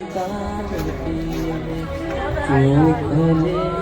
나를 위해 꼭 안해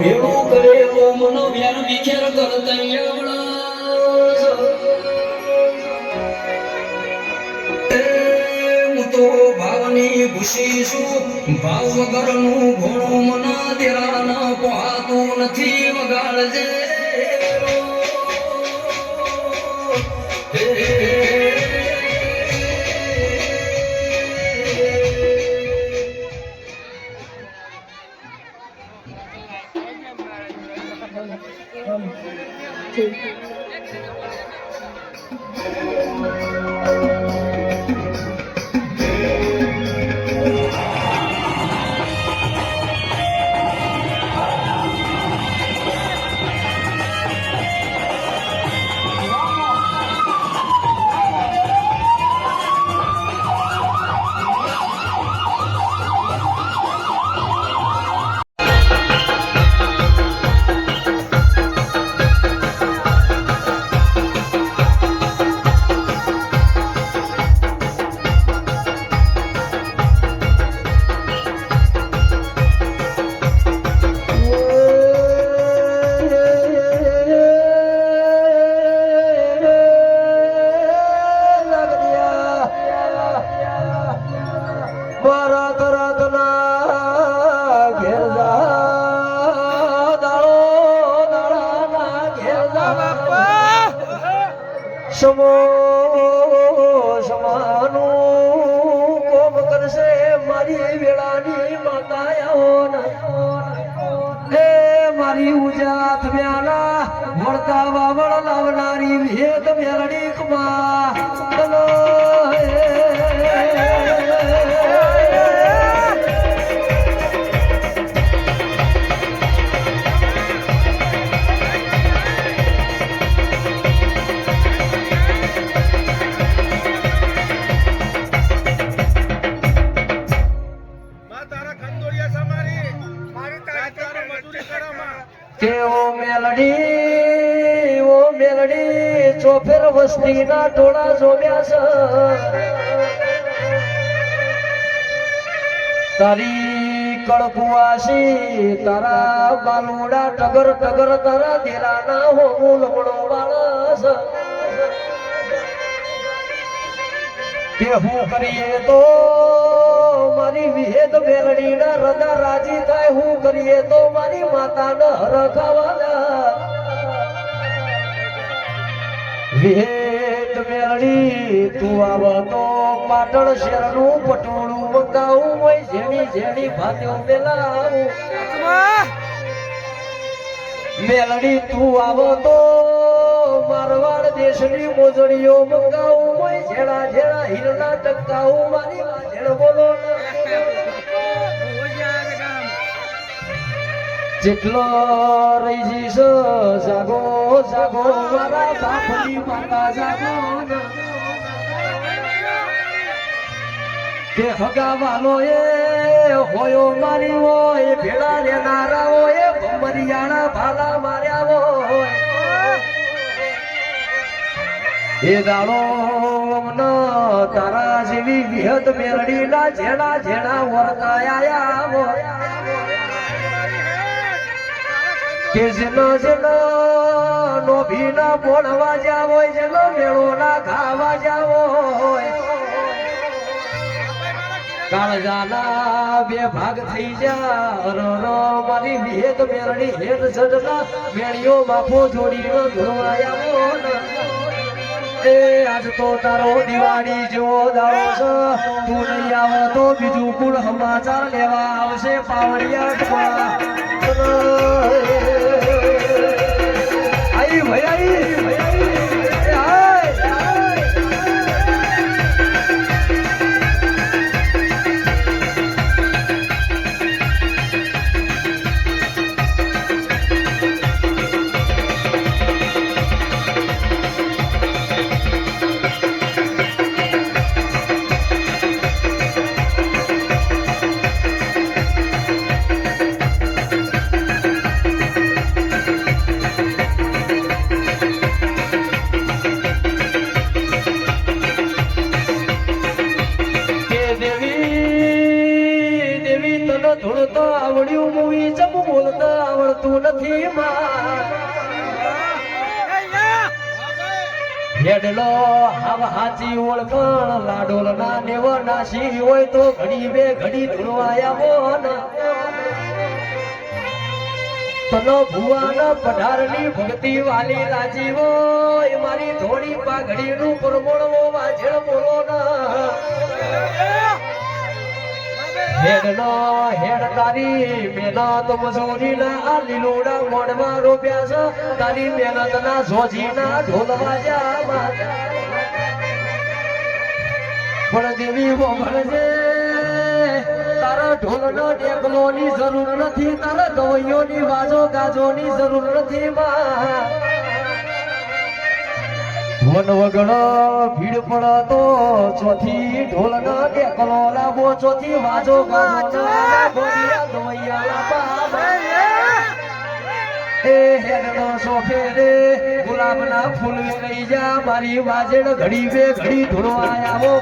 ભેળું કરે મનો વ્યાર વિખેર હું તો ભાવની ભૂષી છું. ભાવ વગરનું ઘોણું મના દેરાના પહાતું નથી વગાડજે. સમાનું કોમ કરશે મારી વેળાની માતા આવો હે મારી ઉજાત મ્યાલા વળતા વાવળ લાવનારી વેદ મેરડી કમા ચોફેર વસ્તીના ટોળા જોમ્યા છે. તારી કળકુવાસી તારા બાલુડા ટગર ટગર તારા દેરાના હોમું લમણો વાળસ કે હું કરીએ તો મારી વિહેદ મેલડીના રજા રાજી થાય, હું કરીએ તો મારી માતાને હરખાવાના વિહેદ મેલડી તું આવ તો પાટણ શેરનું પટોળું મંગાવું હોય ઝેણી ઝેણી ભાત્યો મેલાવું. મેલડી, તું આવો તો મારવાડ દેશની મોજડીઓ મંગાવું હોય ઝેડા ઝેડા હીરના ટકાવું મારી વાજણ બોલો ને. જેટલો રહી જઈશ, જાગો જાગો, મારા બાપની માતા જાગો ને. કે હગાવાલો એ હોયો, મારી હોય, ભેળા લેનારા હોય મરિયાણા ભાલા માર્યા હોય એ દાડો તારા જેવી વિહત મેલડીના ઝેડા ઝેડા વર્તાયા હોય કે જેનો જેનો નોભીના બોળવા જાવો હોય જેનો મેળોના ખાવા જાવો. હોય કાળજાના બે ભાગ થઈ જા, રો મારી ભેદ મેરણી હેડ જડના મેળીઓ બાપો જોડીનો ધોવાયા એ આજ તો તારો દિવાળી જેવો દાડો તું નહીં આવો તો બીજું કુળ સમાચાર લેવા આવશે પાવડિયા હેડલો હાવ હાચી ઓળખણ લાડોલ ના નેવ નાસી હોય તો ઘડી બે ઘડી ધૂળવાયા મોન તનો ભુવાના પઢારની ભક્તિ વાલી લાજી હોય, મારી ધોળી પાઘડીનું પરમોણવો વાજળ બોલો હેડનો હેડ તારી મહેનત મજૂરી ના આ લીલોડા મોડમાં રોપ્યા છે. તારી મહેનત ના જોજી ના ઢોલ વાજા પણ દેવી ભણજે તારા ઢોલ નો ટેકલો ની જરૂર નથી, તારા ગવૈયો ની વાજો ગાજો ની જરૂર નથી, માં. મન વગણ ભીડ પડે તો ચોથી ઢોલ ના ટેકલો લાવો ચોથી વાજો ગાજો એ હેડનો સોફે રે ગુલાબના ફૂલ લઈ જા, મારી વાજેડ ઘડી બે ઘડી ધોળવા આવો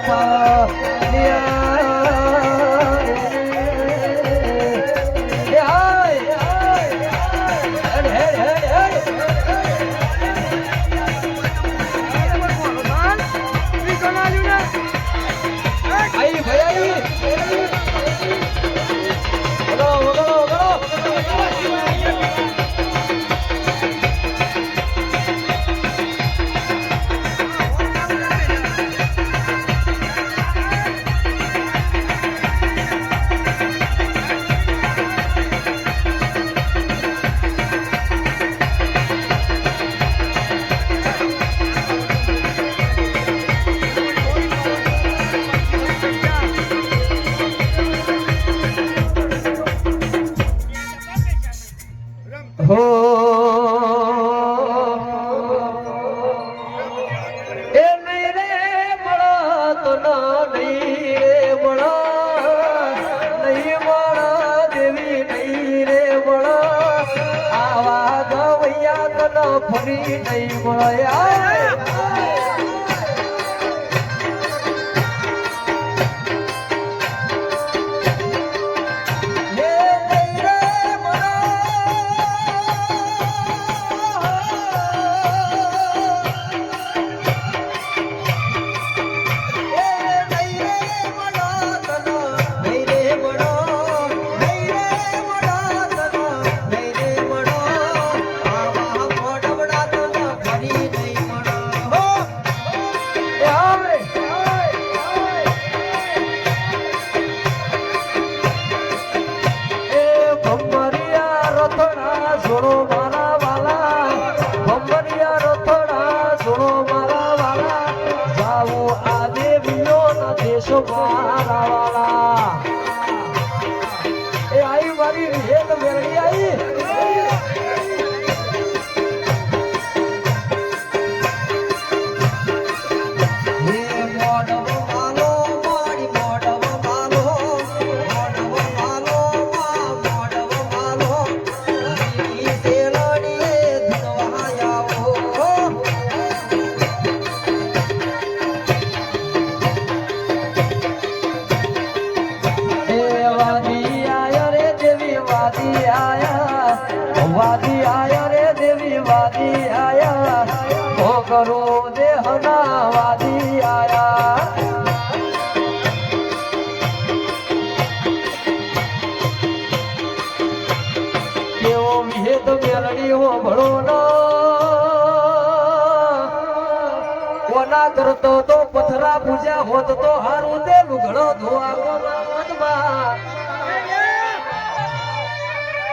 પૂજા હોત તો હારું તે લુગડો ધોવા ગોમાવતમાં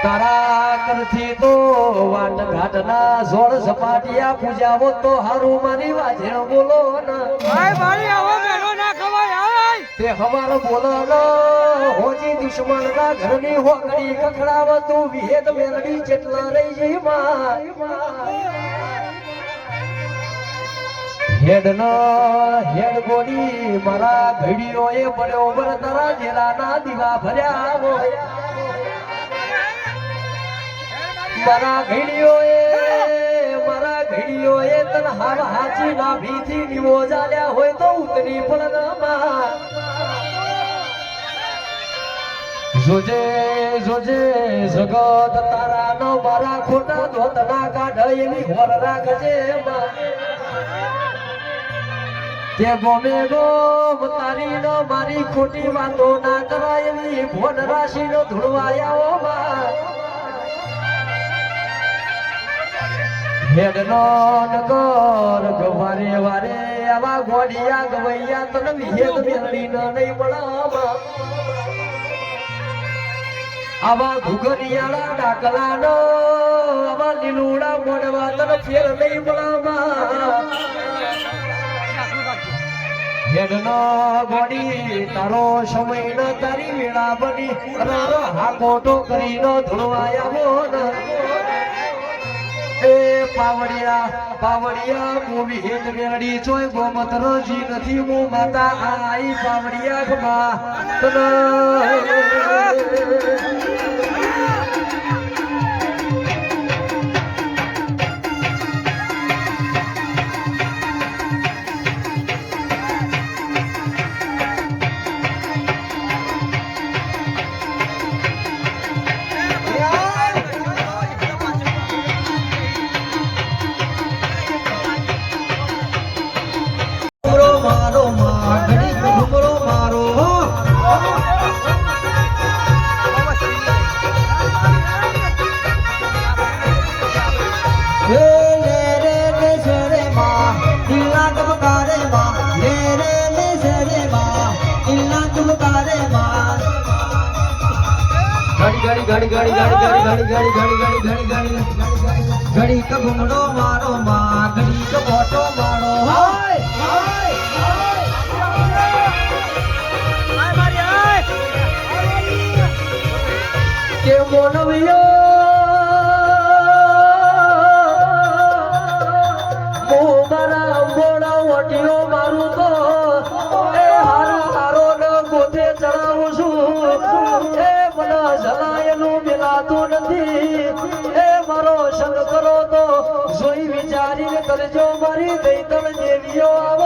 તારા કરથી તો વાટ ઘાટના જોડ સપાટિયા પૂજા હોત તો હારું મારી વાજે બોલો તે હવાર બોલો હોજી દુશ્મન ના ઘરની હોકડી કખડાવ તું વિહેત મેલડી જેટલા રહી જઈ માં હેડ નો, હેડ ગોડી મારા ઘડીઓ એ પડ્યો પર તારા જેલાના દીવા ભર્યા હોય. મારા ઘડીઓ એ, મારા ઘડીઓ એ તન હાવ હાચી ના ભીથી દીવો જાલ્યા હોય તો ઉતરી પડનામાં જોજે જોજે, જગત તારા નો મારા ખોટા ધોતના કાઢ એની હોર રાખજે માં તે ગોમે ગોમ તારી નો મારી ખોટી વાતો ના કરાય એવી ભોન રાશિ નો ધૂળવાયા હેડ નો નગર ગવારે વારે આવા ગોડિયા ગવૈયા તન વિહેદ મેલડી ન નહીં મળામાં આવા ઘુઘરિયાળા ડાકલા નો આવા લીલુડા મોડવા તન ફેર નહીં મળામાં હેડનો ગોડી તારો સમય ન તારી વેળા બની. રારો હાકોટો કરીને ધૂળવાયા મોન એ પાવડિયા પાવડિયા મૂવી હેત મેરડી ચોય ગોમત રજી નથી મુ માતા. આઈ પાવડિયા દલજો મારી દઈ દલ જેવીઓ આવ.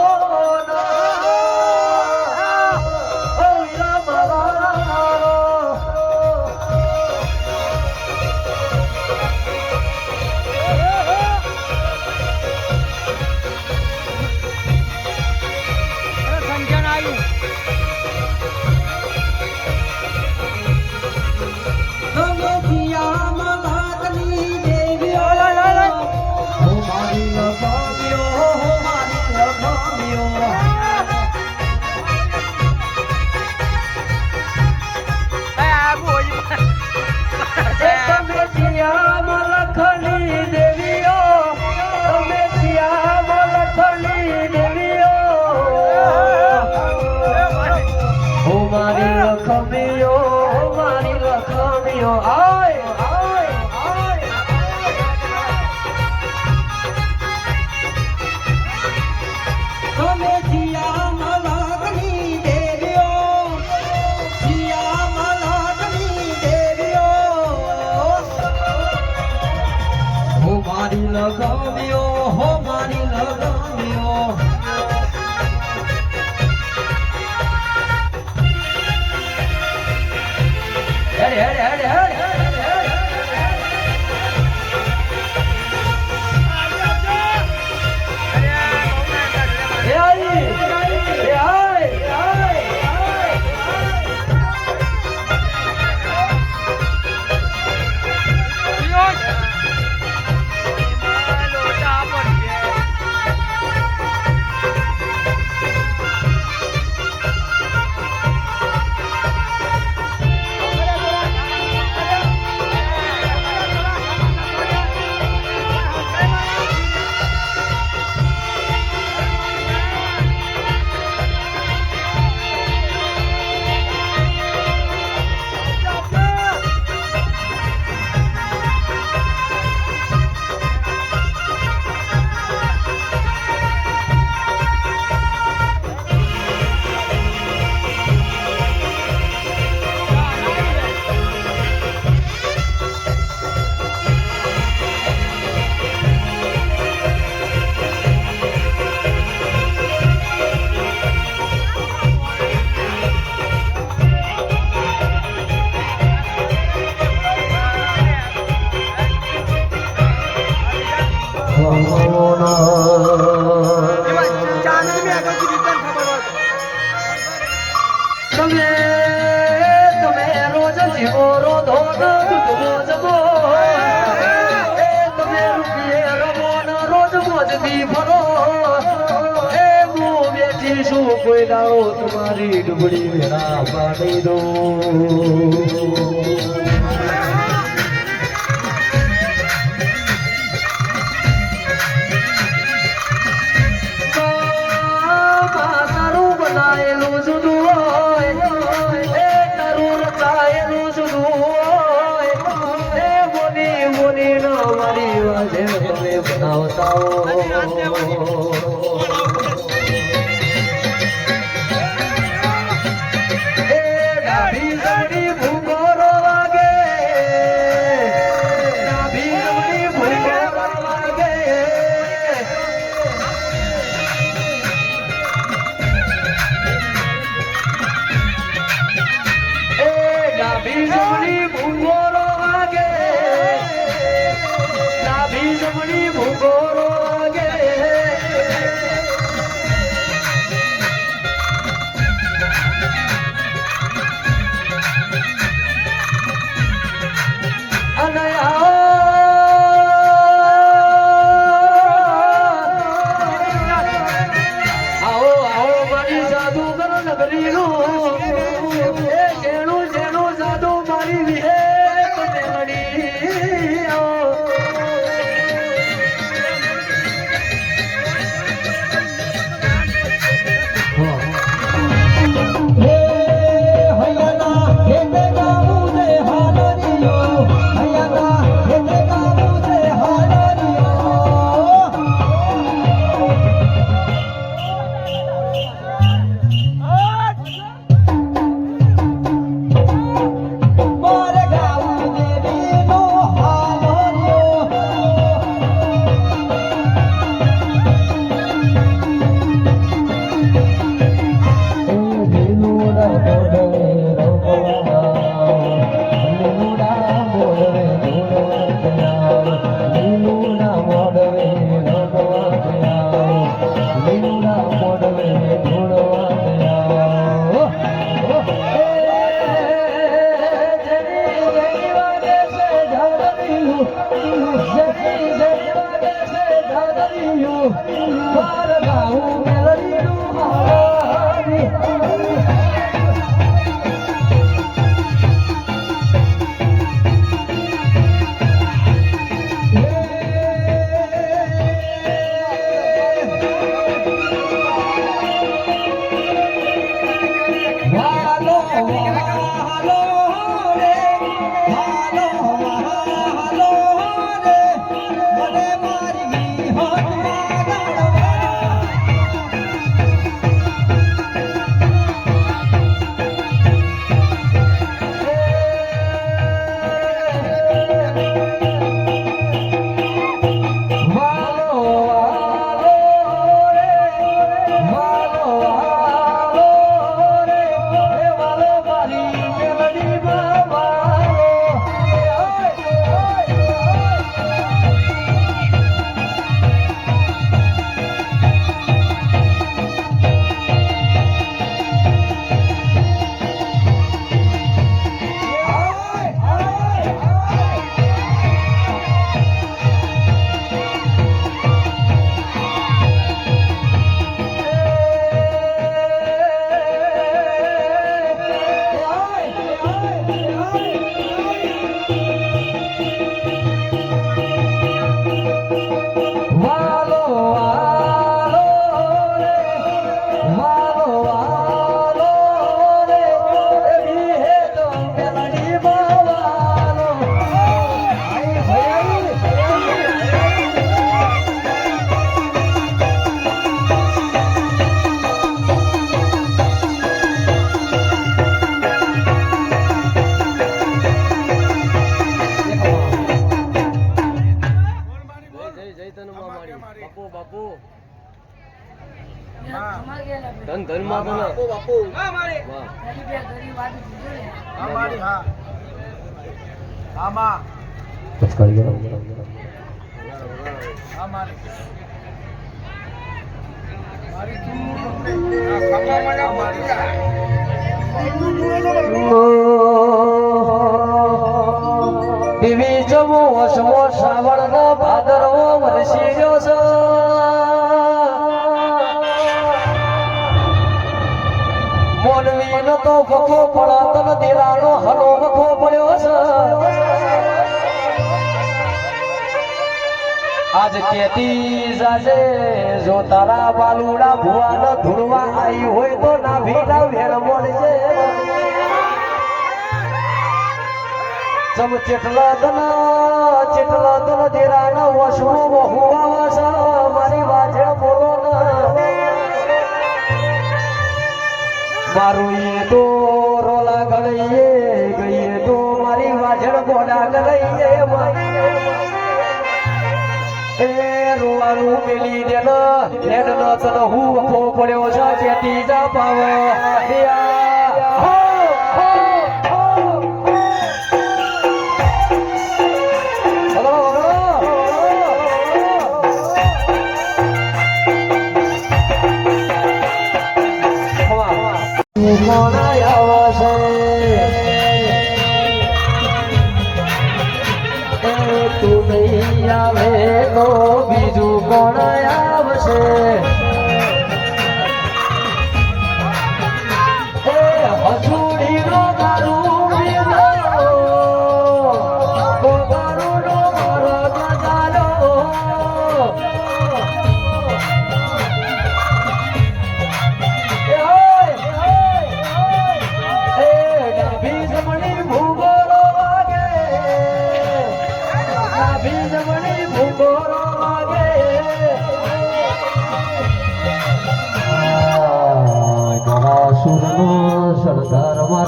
જય જય તન મારી. બાપુ જવું વસવો શ્રાવણ ભાદરવો. વરસી રહ્યો છે મોનવી નો તો વખો પડત ન દેરાનો હલો વખો પડ્યો છે આજ કેતી જાજે જો તારા બાલુડા ભુવાના ધૂળવા આવી હોય તો ના ભીડા વેર મળજે જમ ચેટલા દના, ચેટલા દન દેરાના વસમો બહુવા વાસા મારી વાજે બોલો મારું એ તો રોલા ગળીએ, ગઈએ તો મારી વાજણ ગોડા ગળીએ એ રોવાનું મેલી દેના ન હેડ ન તન હું પડ્યો છે જેથી જા પાવ. દિયા તું નહીં આવે તો બીજું કોણ આવશે?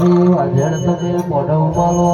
સરદાર અજળ તમે મોઢવ માલો